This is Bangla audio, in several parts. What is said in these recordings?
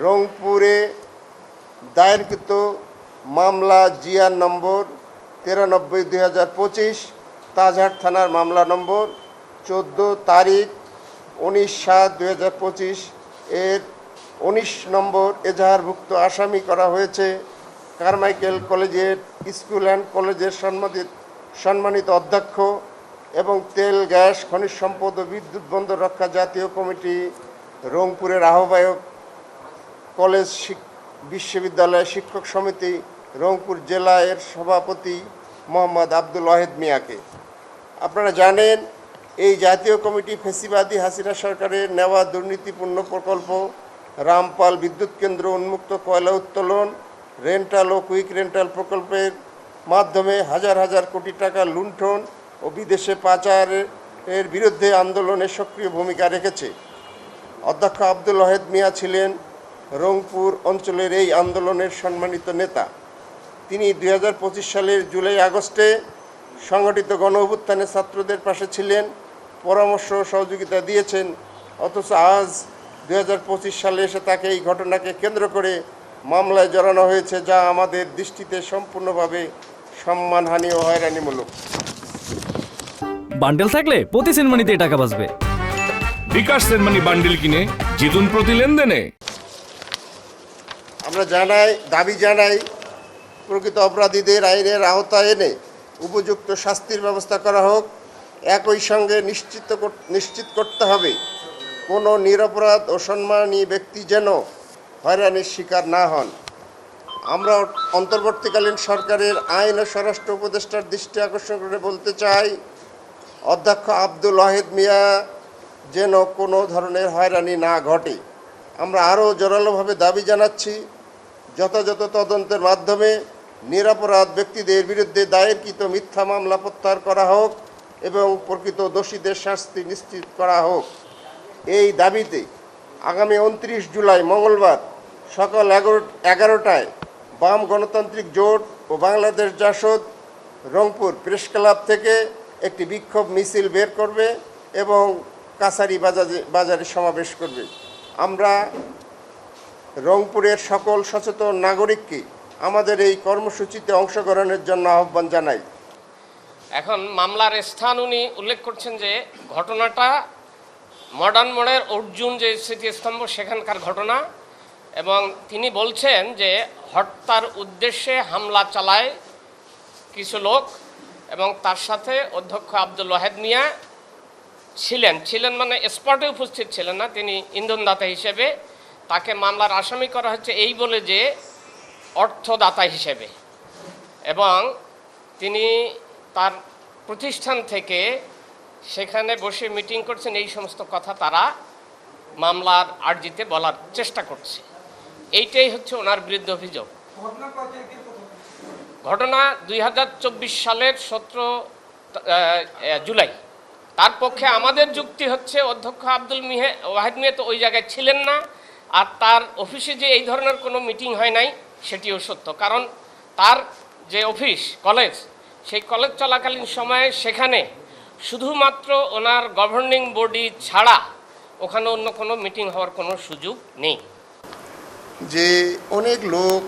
রংপুরে দায়েরকৃত মামলা জিয়ার নম্বর তিরানব্বই দুই হাজার পঁচিশ, তাজহাট থানার মামলা নম্বর চোদ্দ তারিখ উনিশ সাত দুই হাজার পঁচিশ এর উনিশ নম্বর এজাহারভুক্ত আসামি করা হয়েছে কারমাইকেল কলেজের স্কুল অ্যান্ড কলেজের সম্মানিত সম্মানিত অধ্যক্ষ এবং তেল, গ্যাস, খনিজ সম্পদ ও বিদ্যুৎ বন্দর রক্ষা জাতীয় কমিটি রংপুরের আহ্বায়ক কলেজ বিশ্ববিদ্যালয় শিক্ষক সমিতি রংপুর জেলা এর সভাপতি মোহাম্মদ আব্দুল ওয়াহেদ মিয়াকে। আপনারা জানেন, এই জাতীয় কমিটি ফেসিবাদী হাসিনা সরকারের নেওয়া দুর্নীতিপূর্ণ প্রকল্প, রামপাল বিদ্যুৎ কেন্দ্র উন্মুক্ত কয়লা উত্তোলন, রেন্টাল ও কুইক রেন্টাল প্রকল্পের মাধ্যমে হাজার হাজার কোটি টাকা লুণ্ঠন ও বিদেশে পাচারের এর বিরুদ্ধে আন্দোলনে সক্রিয় ভূমিকা রেখেছে। অধ্যক্ষ আব্দুল ওয়াহেদ মিয়া ছিলেন রংপুর অঞ্চলের এই আন্দোলনের সম্মানিত নেতা। তিনি দু হাজার পঁচিশ সালের জুলাই আগস্টে সংগঠিত গণ অভ্যুত্থানে ছাত্রদের পাশে ছিলেন, পরামর্শ সহযোগিতা দিয়েছেন, অথচ আজ দু হাজার পঁচিশ সালে এসে তাকে এই ঘটনাকে কেন্দ্র করে মামলায় জড়ানো হয়েছে, যা আমাদের দৃষ্টিতে সম্পূর্ণভাবে সম্মানহানি ও হয়রানিমূলক। বান্ডেল থাকলে প্রতি সেনমানিতে টাকা বাঁচবে। বিকাশ সেনমানি বান্ডিল কিনে জিতুন প্রতি লেনদেনে। আমরা জানাই দাবি জানাই প্রকৃত অপরাধীদের আইনের আওতায় এনে উপযুক্ত শাস্তির ব্যবস্থা করা হোক। একই সঙ্গে নিশ্চিত নিশ্চিত করতে হবে কোনো নিরপরাধ ও সম্মানী ব্যক্তি যেন হয়রানির শিকার না হন। আমরা অন্তর্বর্তীকালীন সরকারের আইন ও স্বরাষ্ট্র উপদেষ্টার দৃষ্টি আকর্ষণ করে বলতে চাই অধ্যক্ষ আব্দুল ওয়াহেদ মিয়া যেন কোনো ধরনের হয়রানি না ঘটে। আমরা আরও জোরালোভাবে দাবি জানাচ্ছি, যথাযথ তদন্তের মাধ্যমে নিরাপরাধ ব্যক্তিদের বিরুদ্ধে দায়েরকৃত মিথ্যা মামলা প্রত্যাহার করা হোক এবং প্রকৃত দোষীদের শাস্তি নিশ্চিত করা হোক। এই দাবিতে আগামী উনত্রিশ জুলাই মঙ্গলবার সকাল এগারো এগারোটায় বাম গণতান্ত্রিক জোট ও বাংলাদেশ জাসদ রংপুর প্রেস ক্লাব থেকে একটি বিক্ষোভ মিছিল বের করবে এবং কাছারি বাজারে বাজারে সমাবেশ করবে। আমরা রংপুরের সকল সচেতন নাগরিককে আমাদের এই কর্মসূচিতে অংশগ্রহণের জন্য আহ্বান জানাই। এখন মামলার স্থান উনি উল্লেখ করছেন যে ঘটনাটা মডার্ন মোড়ের অর্জুন যে স্মৃতিস্তম্ভ, সেখানকার ঘটনা এবং তিনি বলছেন যে হত্যার উদ্দেশ্যে হামলা চালায় কিছু লোক। এবং তার সাথে অধ্যক্ষ আব্দুল ওয়াহেদ মিয়া ছিলেন। ছিলেন মানে স্পটে উপস্থিত ছিলেন না, তিনি ইন্ধনদাতা হিসেবে। তাকে মামলার আসামি করা হচ্ছে এই বলে যে অর্থদাতা হিসেবে। এবং তিনি তার প্রতিষ্ঠান থেকে সেখানে বসে মিটিং করছেন, এই সমস্ত কথা তারা মামলার আর্জিতে বলার চেষ্টা করছে। এইটাই হচ্ছে ওনার বিরুদ্ধে অভিযোগ। ঘটনা দুই হাজার চব্বিশ সালের সতেরো জুলাই। তার পক্ষে আমাদের যুক্তি হচ্ছে, অধ্যক্ষ আব্দুল মিহে, ওয়াহিদ মিয়া তো ওই জায়গায় ছিলেন না, আর তার অফিসে যে এই ধরনের কোনো মিটিং হয় নাই, সেটিও সত্য। কারণ তার যে অফিস, কলেজ, সেই কলেজ চলাকালীন সময়ে সেখানে শুধুমাত্র ওনার গভর্নিং বডি ছাড়া ওখানে অন্য কোনো মিটিং হওয়ার কোনো সুযোগ নেই। যে অনেক লোক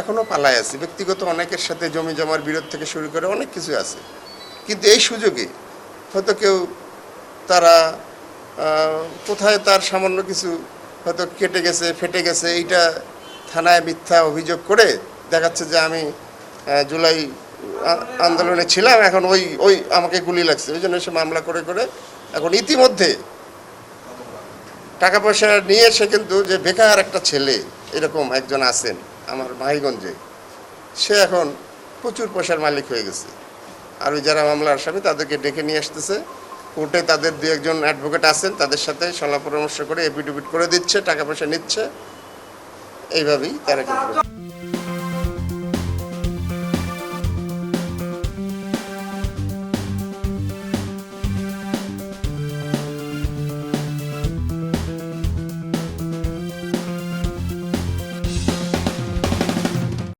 এখনও পালায় আছে। ব্যক্তিগত অনেকের সাথে জমি জমার বিরোধ থেকে শুরু করে অনেক কিছু আছে। কিন্তু এই সুযোগে হয়তো কেউ তারা কোথায় তার সামান্য কিছু হয়তো কেটে গেছে, ফেটে গেছে, এইটা থানায় মিথ্যা অভিযোগ করে দেখাচ্ছে যে আমি জুলাই আন্দোলনে ছিলাম, এখন ওই ওই আমাকে গুলি লাগছে। ওই জন্য সে মামলা করে করে এখন ইতিমধ্যে টাকা পয়সা নিয়ে সে কিন্তু যে বেকার একটা ছেলে, এরকম একজন আছেন আমার ভাইগঞ্জে সে এখন প্রচুর পয়সার মালিক হয়ে গেছে। আর ওই যারা মামলার আসামি তাদেরকে ডেকে নিয়ে আসতেছে। কোর্টে তাদের দু একজন অ্যাডভোকেট আছেন তাদের সাথে সলা পরামর্শ করে এপিডুপিট করে দিচ্ছে টাকা পয়সা নিচ্ছে। এইভাবেই তারা কিন্তু